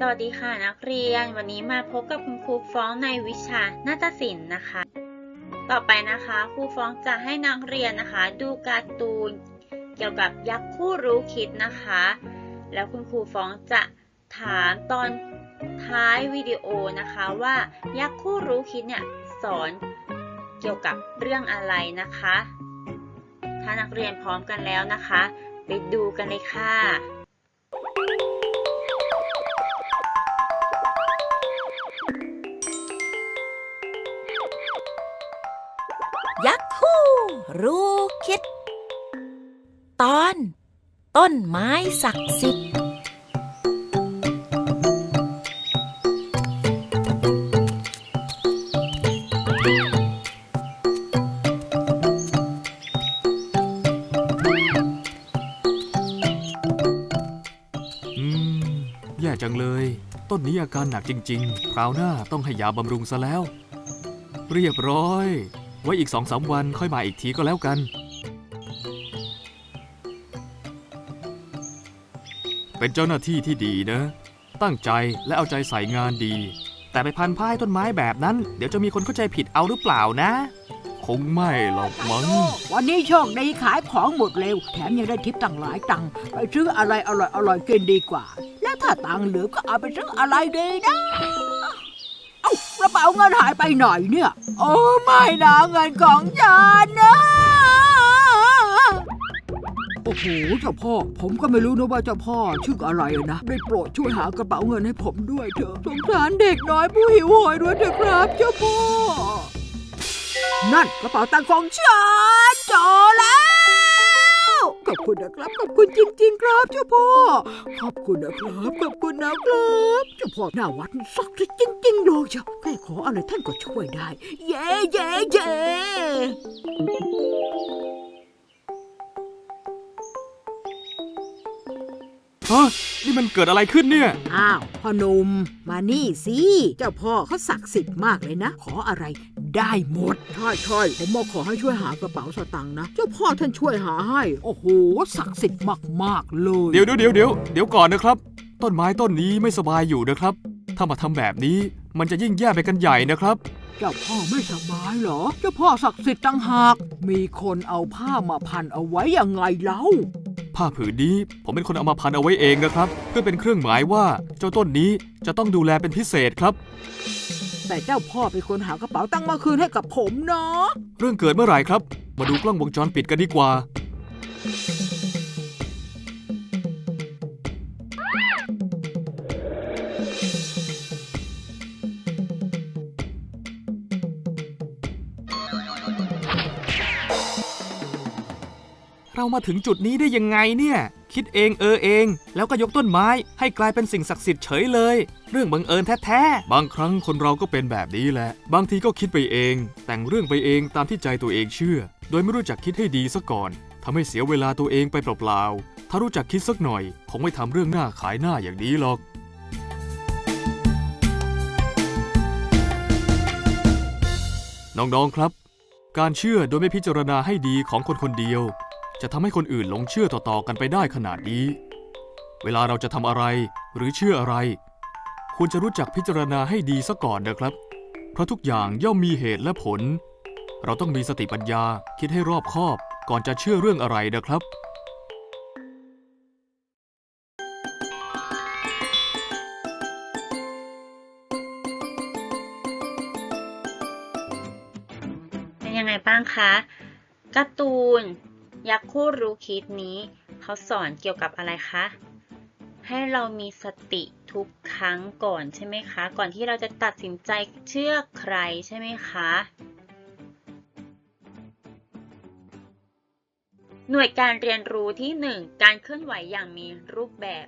สวัสดีค่ะนักเรียน วันนี้มาพบกับคุณครูฟ้องในวิชานาฏศิลป์นะคะ ต่อไปนะคะครูฟ้องจะให้นักเรียนนะคะ ดูการ์ตูนเกี่ยวกับยักษ์คู่รู้คิดนะคะ แล้วคุณครูฟ้องจะถามตอนท้ายวิดีโอนะคะว่ายักษ์คู่รู้คิดเนี่ยสอนเกี่ยวกับเรื่องอะไรนะคะ ถ้านักเรียนพร้อมกันแล้วนะคะ ไปดูกันเลยค่ะ รู้คิด ตอน ต้นไม้ศักดิ์สิทธิ์อืมแย่จังเลย ต้นนี้อาการหนักจริง ๆ คราวหน้าต้องให้ยาบำรุงซะแล้ว เรียบร้อย ไว้อีกสองสามวันค่อยมาอีกทีก็แล้วกัน เป็นเจ้าหน้าที่ที่ดีนะ ตั้งใจและเอาใจใส่งานดี แต่ไปพันผ้าให้ต้นไม้แบบนั้น เดี๋ยวจะมีคนเข้าใจผิดเอาหรือเปล่านะ คงไม่หรอกมั้งวันนี้โชคดีขายของหมดเร็ว แถมยังได้ทิปตั้งหลายตังค์ไปซื้ออะไรอร่อยอร่อยกินดีกว่า แล้วถ้าตังค์เหลือก็เอาไปซื้ออะไรดีนะ ระเป๋าเงินหายไปไหนเนี่ย โอ้ไม่นะเงินของฉันนะโอ้โหเจ้าพ่อ ผมก็ไม่รู้นะว่าเจ้าพ่อชื่ออะไรนะได้โปรดช่วยหากระเป๋าเงินให้ผมด้วยเถอะสงสารเด็กน้อยผู้หิวโหยด้วยเถอะครับ เจ้าพ่อ นั่นกระเป๋าตังค์ของฉันเจอแล้ว ขอบคุณนะครับ ขอบคุณจริง ๆ ครับเจ้าพ่อ ขอบคุณนะครับ ขอบคุณนะครับเจ้าพ่อหน้าวัดนี่ศักดิ์สิทธิ์จริงๆเลยเจ้าแค่ขออะไรท่านก็ช่วยได้ เย้เย้เย้ฮะนี่มันเกิดอะไรขึ้นเนี่ย อ้าวพ่อหนุ่มมานี่สิ เจ้าพ่อเขาศักดิ์สิทธิ์มากเลยนะ ขออะไร ได้หมด ใช่ใช่ผมมาขอให้ช่วยหากระเป๋าสตางค์นะ เจ้าพ่อท่านช่วยหาให้ โอ้โห ศักดิ์สิทธิ์มาก ๆ เลย เดี๋ยวเดี๋ยวเดี๋ยวเดี๋ยวเดี๋ยวก่อนนะครับ ต้นไม้ต้นนี้ไม่สบายอยู่นะครับ ถ้ามาทำแบบนี้มันจะยิ่งแย่ไปกันใหญ่นะครับ เจ้าพ่อไม่สบายเหรอ เจ้าพ่อศักดิ์สิทธิ์ตั้งหาก มีคนเอาผ้ามาพันเอาไว้ยังไงเล่าผ้าผืนนี้ผมเป็นคนเอามาพันเอาไว้เองนะครับ เพื่อเป็นเครื่องหมายว่าเจ้าต้นนี้จะต้องดูแลเป็นพิเศษครับ แต่เจ้าพ่อเป็นคนหากระเป๋าตังค์มาคืนให้กับผมเนาะ เรื่องเกิดเมื่อไหร่ครับ มาดูกล้องวงจรปิดกันดีกว่า เรามาถึงจุดนี้ได้ยังไงเนี่ย คิดเองเออเอง แล้วก็ยกต้นไม้ให้กลายเป็นสิ่งศักดิ์สิทธิ์เฉยเลย เรื่องบังเอิญแท้ๆ บางครั้งคนเราก็เป็นแบบนี้แหละ บางทีก็คิดไปเอง แต่งเรื่องไปเองตามที่ใจตัวเองเชื่อ โดยไม่รู้จักคิดให้ดีซะก่อนทำให้เสียเวลาตัวเองไปเปล่าๆ ถ้ารู้จักคิดสักหน่อย คงไม่ทำเรื่องหน้าขายหน้าอย่างนี้หรอกน้องๆครับ การเชื่อโดยไม่พิจารณาให้ดีของคนคนเดียว จะทำให้คนอื่นหลงเชื่อต่อๆกันไปได้ขนาดนี้ เวลาเราจะทำอะไรหรือเชื่ออะไร ควรจะรู้จักพิจารณาให้ดีซะก่อนนะครับ เพราะทุกอย่างย่อมมีเหตุและผล เราต้องมีสติปัญญาคิดให้รอบคอบก่อนจะเชื่อเรื่องอะไรนะครับ ยักษ์คู่รู้คิดนี้ เขาสอนเกี่ยวกับอะไรคะ ให้เรามีสติทุกครั้งก่อนใช่ไหมคะ ก่อนที่เราจะตัดสินใจเชื่อใครใช่ไหมคะ หน่วยการเรียนรู้ที่ 1 การเคลื่อนไหวอย่างมีรูปแบบ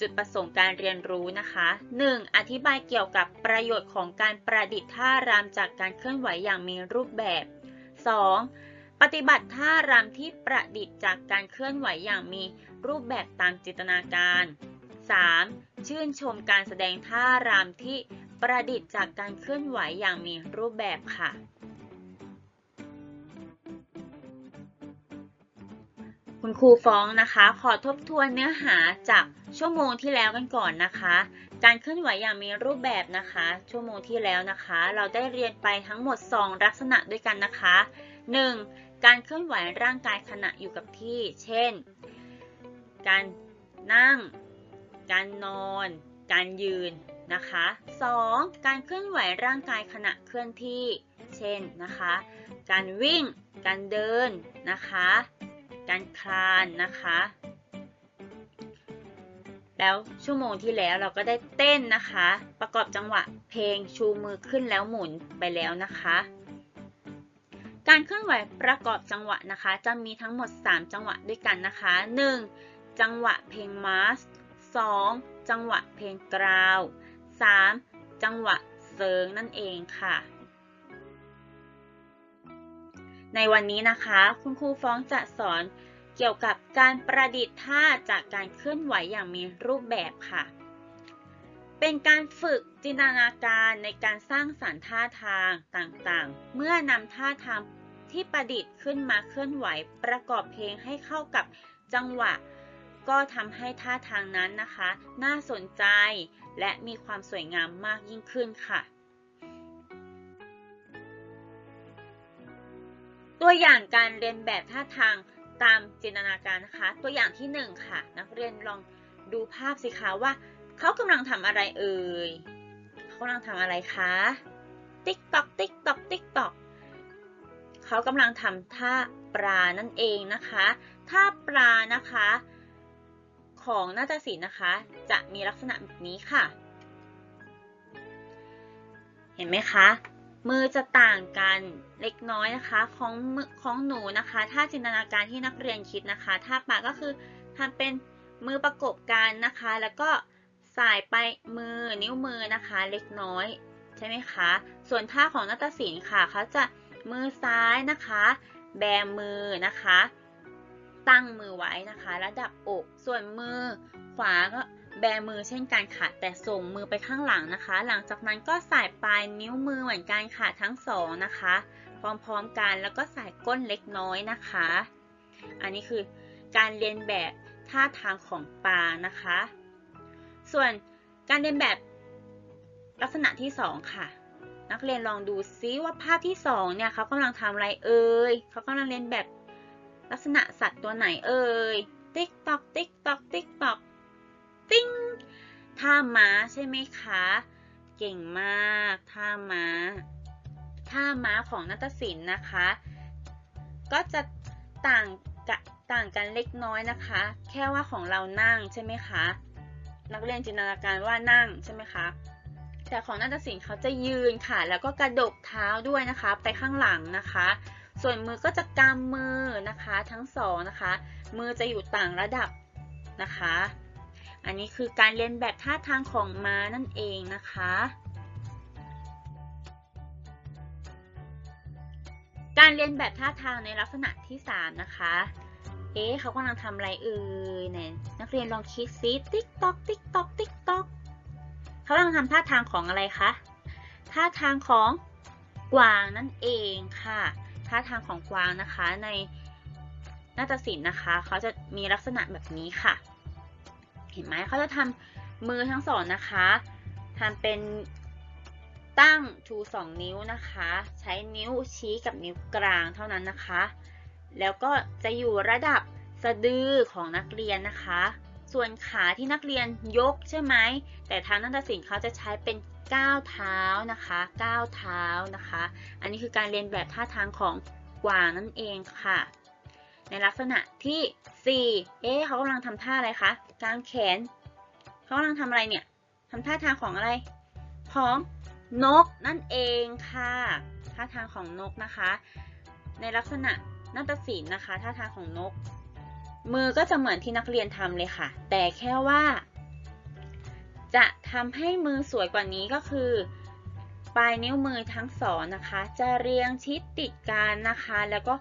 จุดประสงค์การเรียนรู้นะคะ 1. อธิบายเกี่ยวกับประโยชน์ของการประดิษฐ์ท่ารำจากการเคลื่อนไหวอย่างมีรูปแบบ 2. ปฏิบัติท่ารำที่ประดิษฐ์จากการเคลื่อนไหวอย่างมีรูปแบบตามจินตนาการ 3. ชื่นชมการแสดงท่ารำที่ประดิษฐ์จากการเคลื่อนไหวอย่างมีรูปแบบค่ะ คุณครูฟ้องนะคะ ขอทบทวนเนื้อหาจากชั่วโมงที่แล้วกันก่อนนะคะ การเคลื่อนไหวอย่างมีรูปแบบนะคะ ชั่วโมงที่แล้วนะคะ เราได้เรียนไปทั้งหมด 2 ลักษณะด้วยกันนะคะ 1. การเคลื่อนไหวร่างกายขณะอยู่กับที่ เช่น การนั่ง การนอน การยืนนะคะ 2. การเคลื่อนไหวร่างกายขณะเคลื่อนที่ เช่นนะคะ การวิ่ง การเดินนะคะ การคลานนะคะ แล้วชั่วโมงที่แล้วเราก็ได้เต้นนะคะ ประกอบจังหวะเพลงชูมือขึ้นแล้วหมุนไปแล้วนะคะ การเคลื่อนไหวประกอบจังหวะนะคะ จะมีทั้งหมด 3 จังหวะด้วยกันนะคะ 1. จังหวะเพลงมาร์ช 2. จังหวะเพลงกราว 3. จังหวะเซิงนั่นเองค่ะ ในวันนี้นะคะ คุณครูฟ้องจะสอนเกี่ยวกับการประดิษฐ์ท่าจากการเคลื่อนไหวอย่างมีรูปแบบค่ะ เป็นการฝึกจินตนาการในการสร้างสรรค์ท่าทางต่างๆ เมื่อนำท่าทาง ที่ประดิษฐ์ขึ้นมาเคลื่อนไหวประกอบเพลงให้เข้ากับจังหวะ ก็ทำให้ท่าทางนั้นนะคะ น่าสนใจ และมีความสวยงามมากยิ่งขึ้นค่ะ ตัวอย่างการเรียนแบบท่าทางตามจินตนาการนะคะ ตัวอย่างที่หนึ่งค่ะ นักเรียนลองดูภาพสิคะว่า เขากำลังทำอะไรเอ่ยเขากำลังทำอะไรคะ ติ๊กตอกติ๊กตอกติ๊กตอก เขากำลังทำท่าปลานั่นเองนะคะ ท่าปลานะคะ ของนาฏศิลป์นะคะ จะมีลักษณะแบบนี้ค่ะ เห็นไหมคะ มือจะต่างกันเล็กน้อยนะคะ ของของหนูนะคะ ถ้าจินตนาการที่นักเรียนคิดนะคะ ท่าปลากก็คือทำเป็นมือประกบกันนะคะ แล้วก็สายไปมือนิ้วมือนะคะ เล็กน้อยใช่ไหมคะ ส่วนท่าของนาฏศิลป์ค่ะเขาจะ มือซ้ายนะคะ แบมือนะคะ ตั้งมือไว้นะคะ ระดับอก ส่วนมือขวาก็แบมือเช่นกันค่ะ แต่ส่งมือไปข้างหลังนะคะ หลังจากนั้นก็ใส่ปลายนิ้วมือเหมือนกันค่ะทั้งสองนะคะ พร้อมๆกันแล้วก็ใส่ก้นเล็กน้อยนะคะ อันนี้คือการเรียนแบบท่าทางของปลานะคะ ส่วนการเรียนแบบลักษณะที่สองค่ะ นักเรียนลองดูซิว่าภาพที่สองเนี่ยเขากำลังทำอะไรเอ่ยเขากำลังเรียนแบบลักษณะสัตว์ตัวไหนเอ่ยติ๊กตอกติ๊กตอกติ๊กตอกติ้งท่าม้าใช่ไหมคะ เก่งมากท่าม้าท่าม้าของนาฏศิลป์นะคะ ก็จะต่างกะต่างกันเล็กน้อยนะคะ แค่ว่าของเรานั่งใช่ไหมคะ นักเรียนจินตนาการว่านั่งใช่ไหมคะ แต่ของนาฏศิลป์เขาจะยืนค่ะ แล้วก็กระดกเท้าด้วยนะคะ ไปข้างหลังนะคะ ส่วนมือก็จะกำมือนะคะทั้งสองนะคะ มือจะอยู่ต่างระดับนะคะ อันนี้คือการเรียนแบบท่าทางของม้านั่นเองนะคะการเรียนแบบท่าทางในลักษณะที่ 3 นะคะ เอ๊ะเขากำลังทำอะไรเอ่ยเนี่ยนักเรียนลองคิดซิติ๊กตอกติ๊กตอกติ๊กตอก เขากำลังทำท่าทางของอะไรคะ ท่าทางของกวางนั่นเองค่ะ ท่าทางของกวางนะคะในนาฏศิลป์นะคะ เขาจะมีลักษณะแบบนี้ค่ะ เห็นไหมเขาจะทำมือทั้งสองนะคะทำเป็นตั้งชูสองนิ้วนะคะ ใช้นิ้วชี้กับนิ้วกลางเท่านั้นนะคะ แล้วก็จะอยู่ระดับสะดือของนักเรียนนะคะ ส่วนขาที่นักเรียนยกใช่ไหม แต่ทางนักศิลป์เขาจะใช้เป็นก้าวเท้านะคะก้าวเท้านะคะ อันนี้คือการเรียนแบบท่าทางของกวางนั่นเองค่ะ ในลักษณะที่ 4 เอ๊ะเขากำลังทำท่าอะไรคะกางแขน เขากำลังทำอะไรเนี่ยทำท่าทางของอะไร ของนกนั่นเองค่ะ ท่าทางของนกนะคะ ในลักษณะนาฏศิลป์นะคะ ท่าทางของนก มือก็จะเหมือนที่นักเรียนทำเลยค่ะ แต่แค่ว่า จะทำให้มือสวยกว่านี้ก็คือ ปลายนิ้วมือทั้งสองนะคะ จะเรียงชิดติดกันนะคะ แล้วก็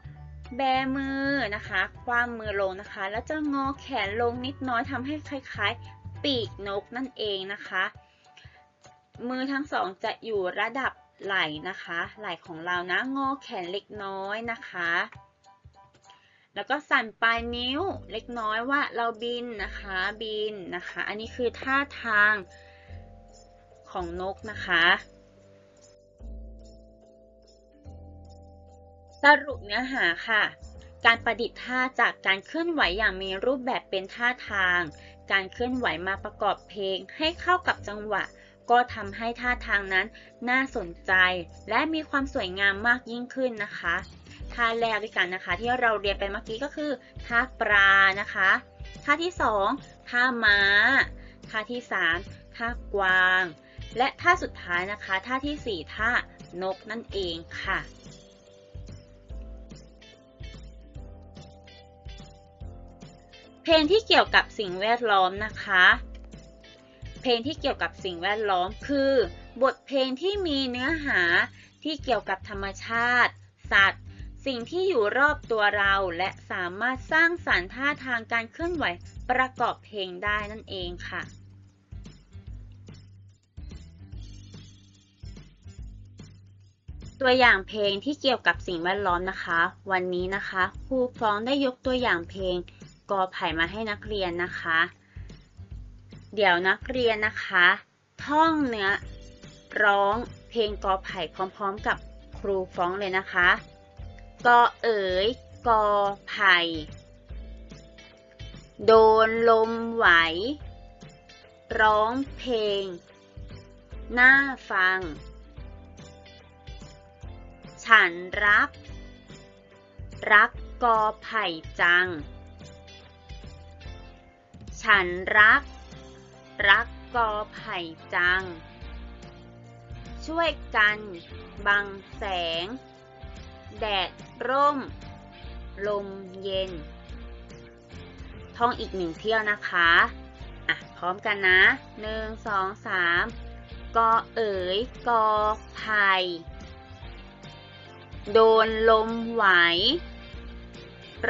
แบมือนะคะ คว้ามือลงนะคะ แล้วจะงอแขนลงนิดน้อยทำให้คล้ายๆ ปีกนกนั่นเองนะคะ มือทั้งสองจะอยู่ระดับไหล่นะคะ ไหล่ของเรานะ งอแขนเล็กน้อยนะคะ แล้วก็สั่นปลายนิ้วเล็กน้อยว่าเราบินนะคะบินนะคะ อันนี้คือท่าทางของนกนะคะ สรุปเนื้อหาค่ะ การประดิษฐ์ท่าจากการเคลื่อนไหวอย่างมีรูปแบบเป็นท่าทาง การเคลื่อนไหวมาประกอบเพลงให้เข้ากับจังหวะ ก็ทำให้ท่าทางนั้นน่าสนใจ และมีความสวยงามมากยิ่งขึ้นนะคะ ท่าแรกด้วยกันนะคะ ที่เราเรียนไปเมื่อกี้ก็คือท่าปลานะคะท่าที่สองท่าม้าท่าที่สามท่ากวาง และท่าสุดท้ายนะคะท่าที่สี่ท่านกนั่นเองค่ะเพลงที่เกี่ยวกับสิ่งแวดล้อมนะคะ เพลงที่เกี่ยวกับสิ่งแวดล้อมคือ บทเพลงที่มีเนื้อหาที่เกี่ยวกับธรรมชาติ สัตว์ สิ่งที่อยู่รอบตัวเราและสามารถสร้างสรรค์ท่าทางการเคลื่อนไหวประกอบเพลงได้นั่นเองค่ะตัวอย่างเพลงที่เกี่ยวกับสิ่งแวดล้อมนะคะ วันนี้นะคะครูฟ้องได้ยกตัวอย่างเพลงกอไผ่มาให้นักเรียนนะคะ เดี๋ยวนักเรียนนะคะ ท่องเนื้อร้องเพลงกอไผ่พร้อมๆ กับครูฟ้องเลยนะคะ กอเอ๋ยกอไผ่โดนลมไหว ร้องเพลง น่าฟัง ฉันรัก รักกอไผ่จัง ฉันรัก รักกอไผ่จัง ช่วยกัน บังแสง แดด ร่ม ลมเย็น ท่องอีกหนึ่งเที่ยวนะคะ อะ พร้อมกันนะหนึ่งสองสามกอเอ๋ยกอไผ่โดนลมไหว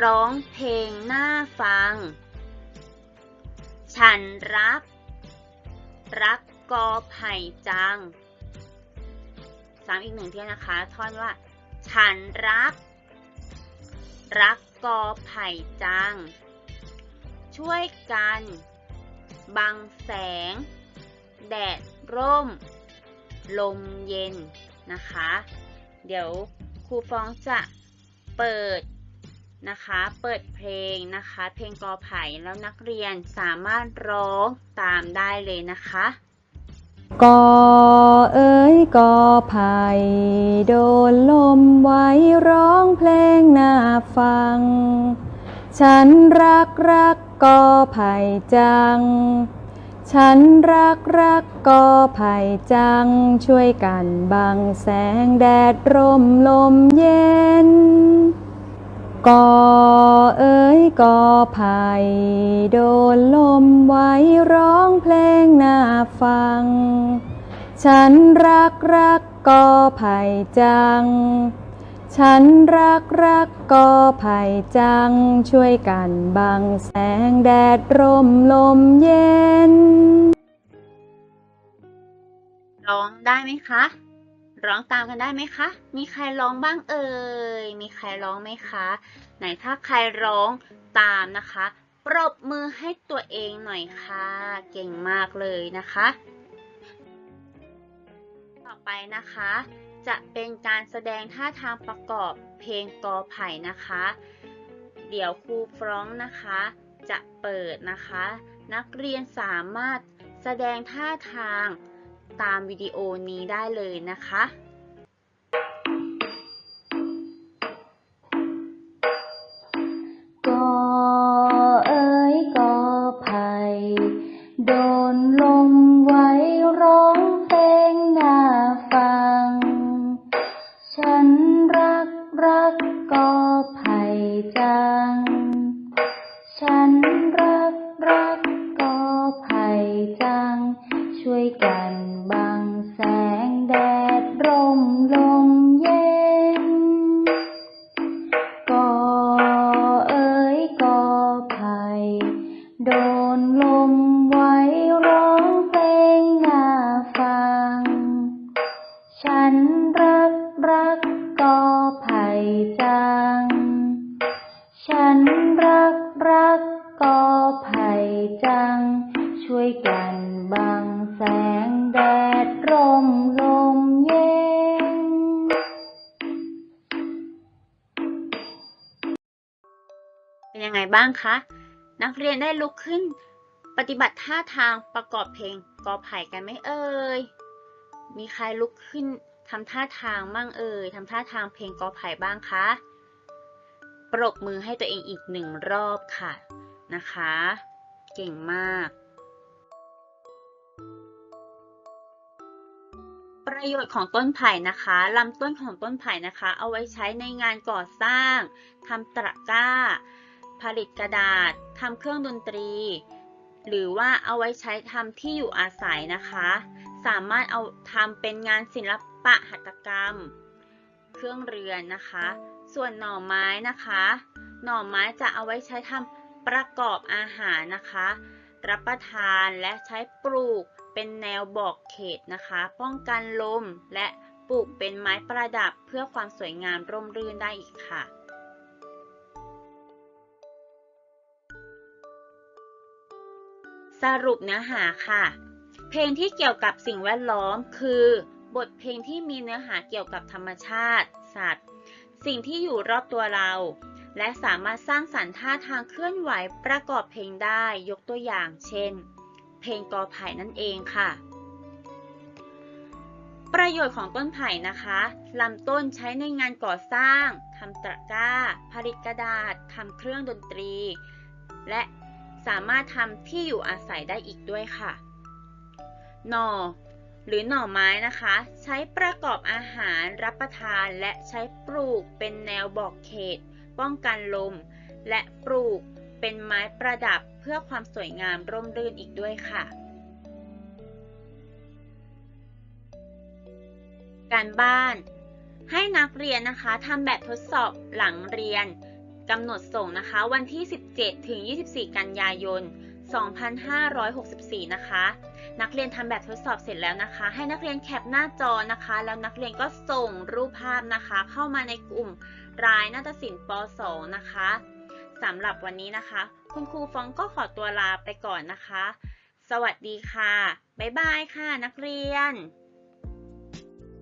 ร้องเพลงหน่าฟัง ฉันรัก รักกอไผ่จังซ้ำอีกหนึ่งเที่ยวนะคะ ท่อนว่า ฉันรัก รักกอไผ่จัง ช่วยกัน บังแสง แดดร่ม ลมเย็นนะคะ เดี๋ยวครูฟองจะเปิดนะคะ เปิดเพลงนะคะ เพลงกอไผ่แล้วนักเรียนสามารถร้องตามได้เลยนะคะ กอเอ๋ยกอไผ่โดนลมไว้ร้องเพลงน่าฟัง ฉันรักรักกอไผ่จัง ฉันรักรักกอไผ่จัง ช่วยกันบังแสงแดดร่มลมเย็นกอเอ๋ กอไผ่โดนลมไว้ร้องเพลงน่าฟัง ฉันรักรักกอไผ่จัง ฉันรักรักกอไผ่จัง ช่วยกันบังแสงแดดร่มลมเย็น ร้องได้ไหมคะ ร้องตามกันได้ไหมคะ มีใครร้องบ้างเอ่ย มีใครร้องไหมคะ ไหนถ้าใครร้องตามนะคะ ปรบมือให้ตัวเองหน่อยค่ะ เก่งมากเลยนะคะ ต่อไปนะคะ จะเป็นการแสดงท่าทางประกอบเพลงกอไผ่นะคะ เดี๋ยวครูฟรองนะคะ จะเปิดนะคะ นักเรียนสามารถแสดงท่าทางตามวิดีโอนี้ได้เลยนะคะ รักรักกอไผ่จัง ฉันรักรักกอไผ่จัง ช่วยกันบังแสงแดดร่มลมเย็น เป็นยังไงบ้างคะ นักเรียนได้ลุกขึ้น ปฏิบัติท่าทางประกอบเพลงกอไผ่กันไหมเอ่ย มีใครลุกขึ้น ทำท่าทางบ้างเอ่ยทำท่าทางเพลงกอไผ่บ้างคะปรบมือให้ตัวเองอีกหนึ่งรอบค่ะนะคะ เก่งมาก ประโยชน์ของต้นไผ่นะคะลำต้นของต้นไผ่นะคะ เอาไว้ใช้ในงานก่อสร้างทำตะกร้า ผลิตกระดาษทำเครื่องดนตรี หรือว่าเอาไว้ใช้ทำที่อยู่อาศัยนะคะ สามารถเอาทำเป็นงานศิลปะหัตถกรรม เครื่องเรือนนะคะ ส่วนหน่อไม้นะคะ หน่อไม้จะเอาไว้ใช้ทำประกอบอาหารนะคะ รับประทานและใช้ปลูกเป็นแนวบอกเขตนะคะ ป้องกันลมและปลูกเป็นไม้ประดับเพื่อความสวยงามร่มรื่นได้อีกค่ะสรุปเนื้อหาค่ะ เพลงที่เกี่ยวกับสิ่งแวดล้อม คือบทเพลงที่มีเนื้อหาเกี่ยวกับธรรมชาติ สัตว์ สิ่งที่อยู่รอบตัวเรา และสามารถสร้างสรรค์ท่าทางเคลื่อนไหวประกอบเพลงได้ยกตัวอย่าง เช่น เพลงกอไผ่นั่นเองค่ะ ประโยชน์ของต้นไผ่นะคะลำต้นใช้ในงานก่อสร้างทำตะกร้า ผลิตกระดาษทำเครื่องดนตรี และสามารถทำที่อยู่อาศัยได้อีกด้วยค่ะ หน่อ หรือหน่อไม้นะคะ ใช้ประกอบอาหารรับประทานและใช้ปลูกเป็นแนวบอกเขต ป้องกันลม และปลูกเป็นไม้ประดับเพื่อความสวยงามร่มรื่นอีกด้วยค่ะ การบ้าน ให้นักเรียนนะคะทำแบบทดสอบหลังเรียนกำหนดส่งนะคะ วันที่ 17 ถึง 24 กันยายน 2564 นะคะ นักเรียนทำแบบทดสอบเสร็จแล้วนะคะ ให้นักเรียนแคปหน้าจอนะคะ แล้วนักเรียนก็ส่งรูปภาพนะคะ เข้ามาในกลุ่มรายนาฏศิลป์ป .2 นะคะสำหรับวันนี้นะคะ คุณครูฟองก็ขอตัวลาไปก่อนนะคะ สวัสดีค่ะ บ๊ายบายค่ะนักเรียน